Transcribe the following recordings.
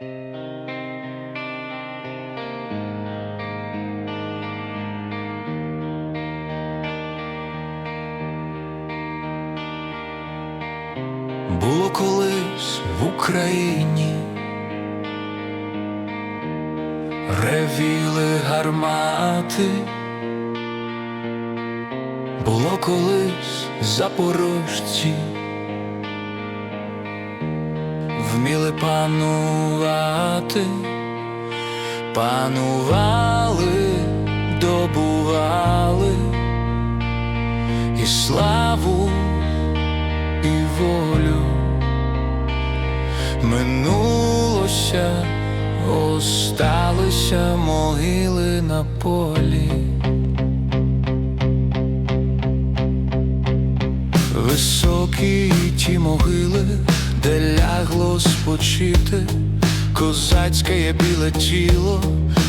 Було колись в Україні, ревіли гармати, було колись запорожці, вміли панувати, панували, добували і славу і волю минулося, осталися могили на полі. Високі ті могили, лягло спочити, козацьке біле тіло,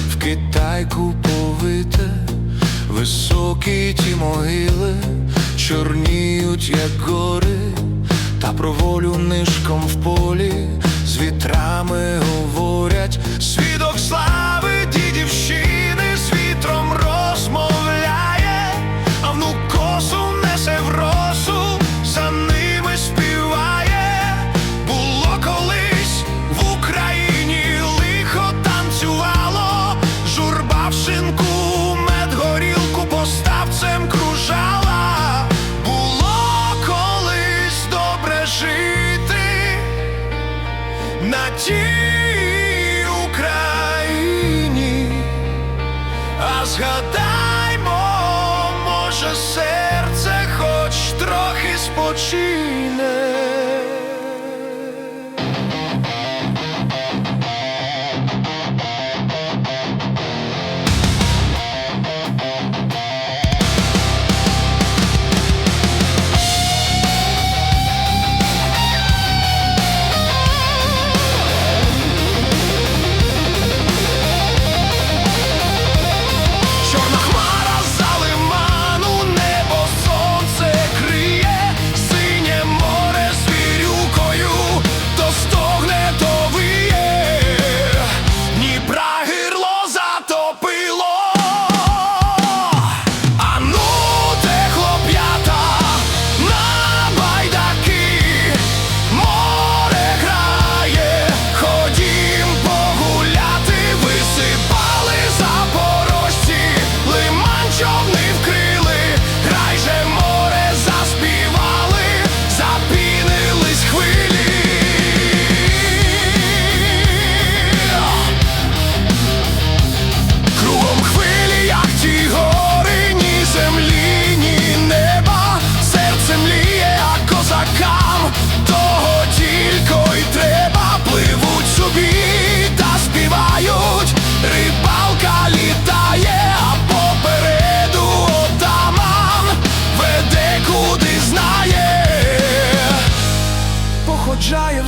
в китайку повите, високі ті могили, чорніють, як гори, та про волю нишком в полі, з вітрами говорять, згадаймо, може, серце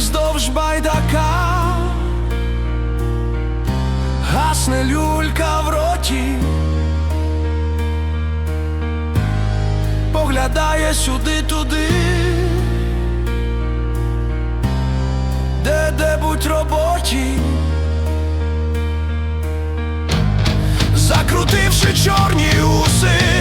вздовж байдака. Гасне люлька в роті, поглядає сюди туди, де де будь роботі, закрутивши чорні уси,